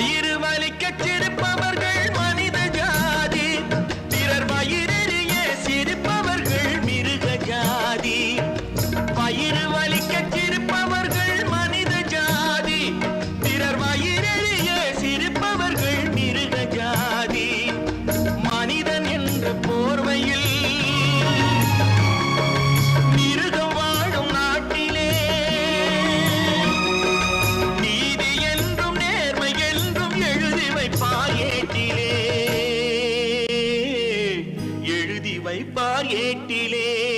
வயிறு வலிக்க சிரிப்பவர்கள் மனித ஜாதி. பிறர் வயிறறிய சிரிப்பவர்கள் மிருக ஜாதி. வயிறு வலி வைப்பார் ஏட்டிலே எழுதி வைப்பார் ஏட்டிலே.